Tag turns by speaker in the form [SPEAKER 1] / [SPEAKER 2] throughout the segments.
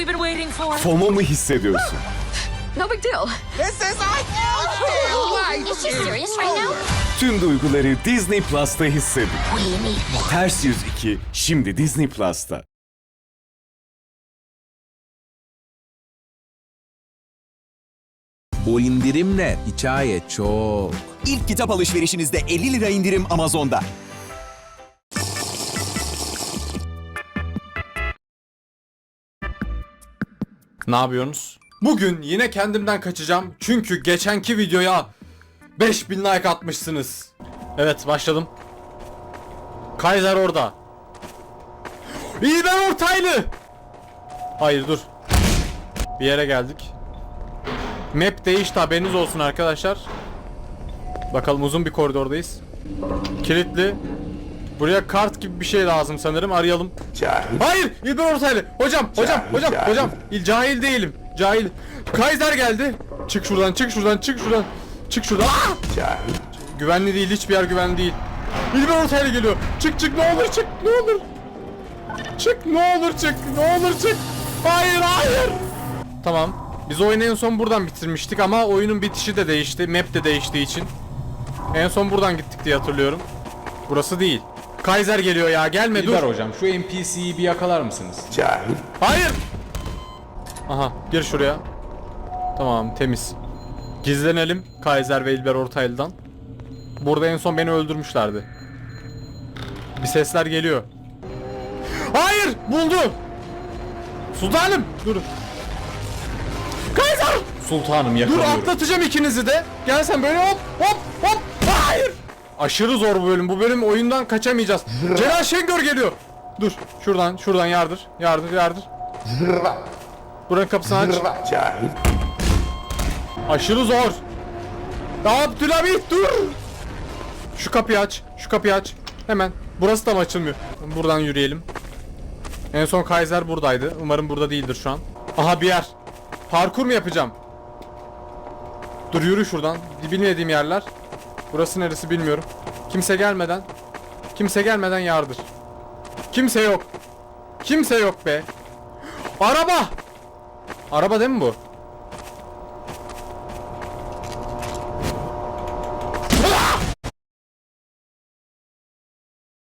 [SPEAKER 1] we've been waiting for.
[SPEAKER 2] FOMO mu hissediyorsun?
[SPEAKER 1] No big deal.
[SPEAKER 3] This is life.
[SPEAKER 4] Is she serious right now?
[SPEAKER 2] Tüm duyguları Disney Plus'ta hissedin. Ters 102 şimdi Disney Plus'ta.
[SPEAKER 5] Bu indirimle hikaye çok.
[SPEAKER 6] İlk kitap alışverişinizde 50 lira indirim Amazon'da.
[SPEAKER 7] Ne yapıyorsunuz? Bugün yine kendimden kaçacağım. Çünkü geçenki videoya 5000 like atmışsınız. Evet başladım. Kaiser orada. İyi ben ortaylı. Hayır dur. Bir yere geldik. Map değişti haberiniz olsun arkadaşlar. Bakalım uzun bir koridordayız. Kilitli. Buraya kart gibi bir şey lazım sanırım. Arayalım. Hayır! İlber Ortaylı. Hocam, hocam, hocam, hocam. İl cahil değilim. Cahil. Kaiser geldi. Çık şuradan, çık şuradan, çık şuradan. Çık şuradan. Aa! Güvenli değil, hiçbir yer güvenli değil. İlber Ortaylı geliyor. Çık çık ne olur çık, ne olur. Çık ne olur çık, ne olur çık. Hayır, hayır. Tamam. Biz oyunu en son buradan bitirmiştik ama oyunun bitişi de değişti. Map de değiştiği için. En son buradan gittik diye hatırlıyorum. Burası değil. Kaiser geliyor ya gelme dur. hocam şu NPC'yi bir yakalar mısınız? Hayır. Aha gir şuraya. Tamam temiz. Gizlenelim Kaiser ve İlber Ortaylı'dan. Burada en son beni öldürmüşlerdi. Bir sesler geliyor. Hayır buldu. Sultanım dur. Kaiser.
[SPEAKER 8] Sultanım
[SPEAKER 7] Dur
[SPEAKER 8] yakalıyorum.
[SPEAKER 7] atlatacağım ikinizi de. Gel sen böyle hop hop hop. Aşırı zor bu bölüm. Bu bölüm oyundan kaçamayacağız. Celal Şengör geliyor. Dur. Şuradan şuradan yardır. Yardır yardır. Buranın kapısını aç. Aşırı zor. Ya Abdülhamit dur. Şu kapıyı aç. Şu kapıyı aç. Hemen. Burası da mı açılmıyor? Buradan yürüyelim. En son Kaiser buradaydı. Umarım burada değildir şu an. Aha bir yer. Parkur mu yapacağım? Dur yürü şuradan. Bilmediğim yerler. Burası neresi bilmiyorum. Kimse gelmeden. Kimse gelmeden yardır. Kimse yok. Kimse yok be. Araba. Araba değil mi bu?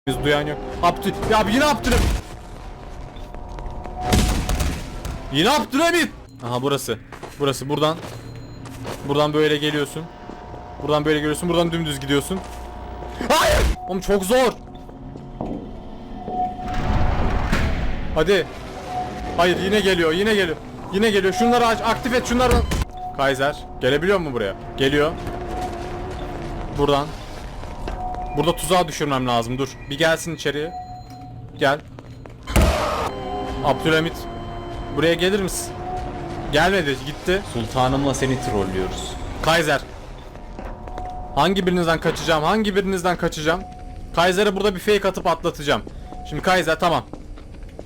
[SPEAKER 7] Biz duyan yok. Abdü ya yine Abdülhamit. Yine Abdülhamit. Aha burası. Burası buradan. Buradan böyle geliyorsun. Buradan böyle geliyorsun. Buradan dümdüz gidiyorsun. Hayır! Oğlum çok zor. Hadi. Hayır yine geliyor. Yine geliyor. Yine geliyor. Şunları aç. Aktif et şunlardan. Kaiser. Gelebiliyor mu buraya? Geliyor. Buradan. Burada tuzağa düşürmem lazım. Dur. Bir gelsin içeriye. Gel. Abdülhamit. Buraya gelir misin? Gelmedi. Gitti.
[SPEAKER 8] Sultanımla seni trollüyoruz.
[SPEAKER 7] Kaiser. Hangi birinizden kaçacağım? Hangi birinizden kaçacağım? Kaiser'e burada bir fake atıp atlatacağım. Şimdi Kaiser tamam.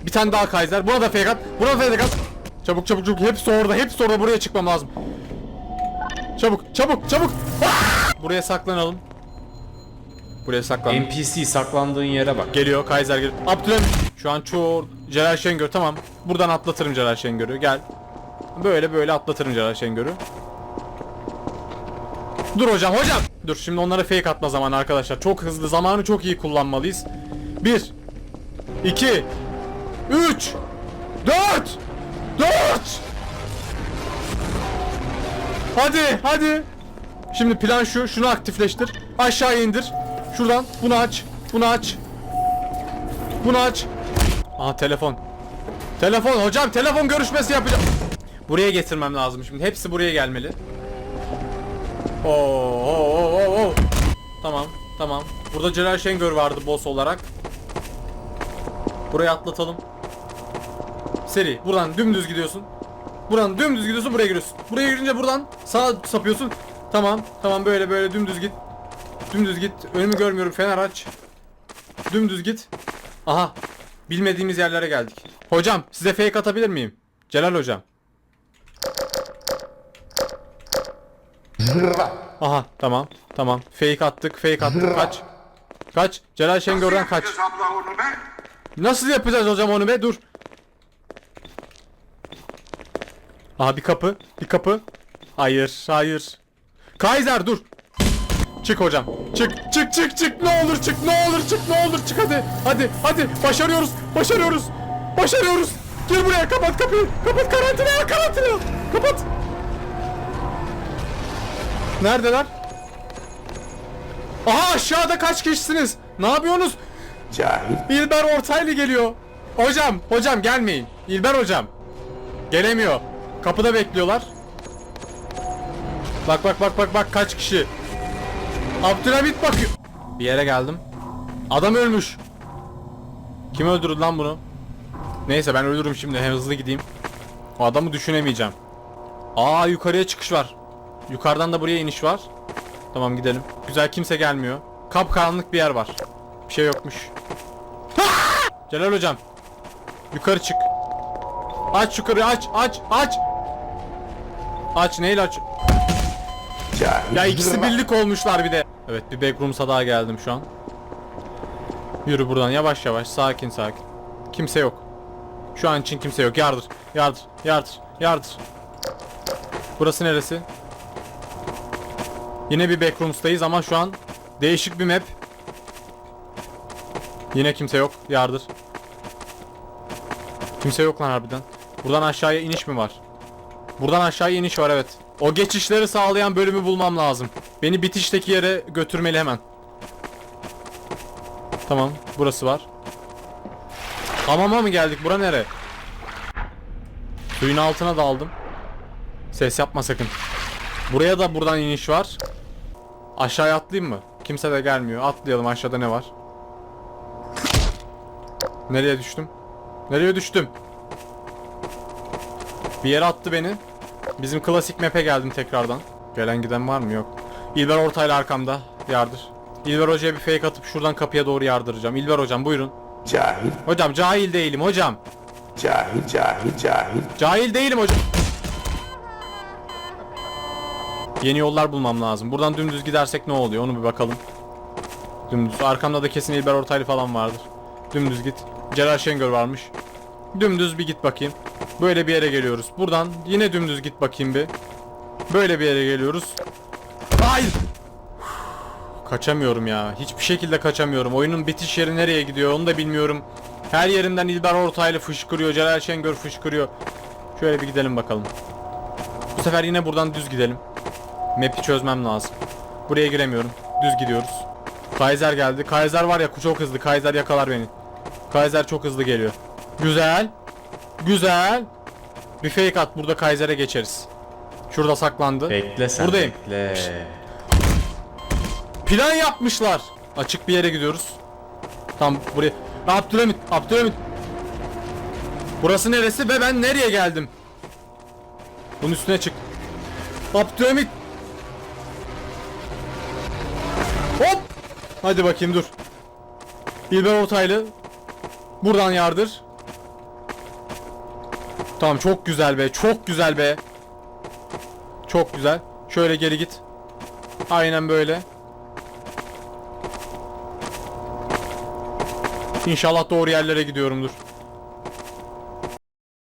[SPEAKER 7] Bir tane daha Kaiser. Buna da fake at. Buna da fake at. Çabuk çabuk çabuk. Hepsi orada. Hepsi orada. Buraya çıkmam lazım. Çabuk çabuk çabuk. Buraya saklanalım. Buraya saklan.
[SPEAKER 8] NPC saklandığın yere bak.
[SPEAKER 7] Geliyor Kaiser geliyor. Abdülhamit. Şu an çoğu Celal Şengör tamam. Buradan atlatırım Celal Şengör'ü. Gel. Böyle böyle atlatırım Celal Şengör'ü. Dur hocam hocam. Dur şimdi onlara fake atma zamanı arkadaşlar. Çok hızlı zamanı çok iyi kullanmalıyız. 1 2 3 4 4 Hadi hadi. Şimdi plan şu. Şunu aktifleştir. Aşağı indir. Şuradan bunu aç. Bunu aç. Bunu aç. Aha telefon. Telefon hocam telefon görüşmesi yapacağım. Buraya getirmem lazım şimdi. Hepsi buraya gelmeli. Oo, oo, oo, oo. Tamam, tamam. Burada Celal Şengör vardı boss olarak. Buraya atlatalım. Seri. Buradan dümdüz gidiyorsun. Buradan dümdüz gidiyorsun, buraya giriyorsun. Buraya girince buradan sağa sapıyorsun. Tamam, tamam böyle böyle dümdüz git. Dümdüz git. Önümü görmüyorum. Fener aç. Dümdüz git. Aha. Bilmediğimiz yerlere geldik. Hocam, size fake atabilir miyim? Celal hocam. Aha tamam tamam fake attık fake attık kaç Kaç Celal Şengör'den kaç Nasıl yapacağız hocam onu be dur Aha bir kapı. Bir kapı. Hayır. Hayır. Kaiser dur. Çık hocam. Çık çık çık çık. Ne olur çık. Ne olur çık. Ne olur çık hadi. Hadi hadi. Başarıyoruz. Başarıyoruz. Başarıyoruz. Gir buraya kapat kapıyı. Kapat karantina karantina. Kapat. Neredeler? Aha aşağıda kaç kişisiniz? Ne yapıyorsunuz? İlber Ortaylı geliyor. Hocam, hocam gelmeyin. İlber hocam. Gelemiyor. Kapıda bekliyorlar. Bak bak bak bak bak kaç kişi. Abdülhamit bakıyor. Bir yere geldim. Adam ölmüş. Kim öldürdü lan bunu? Neyse ben ölürüm şimdi. Hem hızlı gideyim. O adamı düşünemeyeceğim. Aa yukarıya çıkış var. Yukarıdan da buraya iniş var. Tamam gidelim. Güzel kimse gelmiyor. Kapkaranlık bir yer var. Bir şey yokmuş. Celal hocam. Yukarı çık. Aç yukarı aç aç aç. Aç neyle aç? Ya ikisi birlik olmuşlar bir de. Evet bir backrooms'a daha geldim şu an. Yürü buradan yavaş yavaş sakin sakin. Kimse yok. Şu an için kimse yok. Yardır. Yardır. Yardır. Yardır. Burası neresi? Yine bir backrooms'tayız ama şu an değişik bir map. Yine kimse yok. Yardır. Kimse yok lan harbiden. Buradan aşağıya iniş mi var? Buradan aşağıya iniş var evet. O geçişleri sağlayan bölümü bulmam lazım. Beni bitişteki yere götürmeli hemen. Tamam, burası var. Hamama mı geldik? Bura nere? Suyun altına daldım. Ses yapma sakın. Buraya da buradan iniş var. Aşağıya atlayayım mı? Kimse de gelmiyor. Atlayalım aşağıda ne var? Nereye düştüm? Nereye düştüm? Bir yere attı beni. Bizim klasik map'e geldim tekrardan. Gelen giden var mı? Yok. İlber Ortaylı arkamda. Yardır. İlber Hoca'ya bir fake atıp şuradan kapıya doğru yardıracağım. İlber Hocam buyurun.
[SPEAKER 9] Cahil,
[SPEAKER 7] Hocam cahil değilim hocam.
[SPEAKER 9] cahil, cahil, cahil.
[SPEAKER 7] Cahil değilim hocam. Yeni yollar bulmam lazım. Buradan dümdüz gidersek ne oluyor onu bir bakalım. Dümdüz. Arkamda da kesin İlber Ortaylı falan vardır. Dümdüz git. Celal Şengör varmış. Dümdüz bir git bakayım. Böyle bir yere geliyoruz. Buradan yine dümdüz git bakayım bir. Böyle bir yere geliyoruz. Hayır. Kaçamıyorum ya. Hiçbir şekilde kaçamıyorum. Oyunun bitiş yeri nereye gidiyor onu da bilmiyorum. Her yerinden İlber Ortaylı fışkırıyor. Celal Şengör fışkırıyor. Şöyle bir gidelim bakalım. Bu sefer yine buradan düz gidelim. Map'i çözmem lazım. Buraya giremiyorum. Düz gidiyoruz. Kaiser geldi. Kaiser var ya çok hızlı. Kaiser yakalar beni. Kaiser çok hızlı geliyor. Güzel. Güzel. Bir fake at. Burada Kaiser'e geçeriz. Şurada saklandı.
[SPEAKER 8] Bekle sen
[SPEAKER 7] Buradayım.
[SPEAKER 8] bekle.
[SPEAKER 7] Plan yapmışlar. Açık bir yere gidiyoruz. Tam buraya. Abdülhamit, Abdülhamit. Burası neresi ve ben nereye geldim? Bunun üstüne çık. Abdülhamit. Hadi bakayım dur. İlber Ortaylı. Buradan yardır. Tamam çok güzel be. Çok güzel be. Çok güzel. Şöyle geri git. Aynen böyle. İnşallah doğru yerlere gidiyorumdur.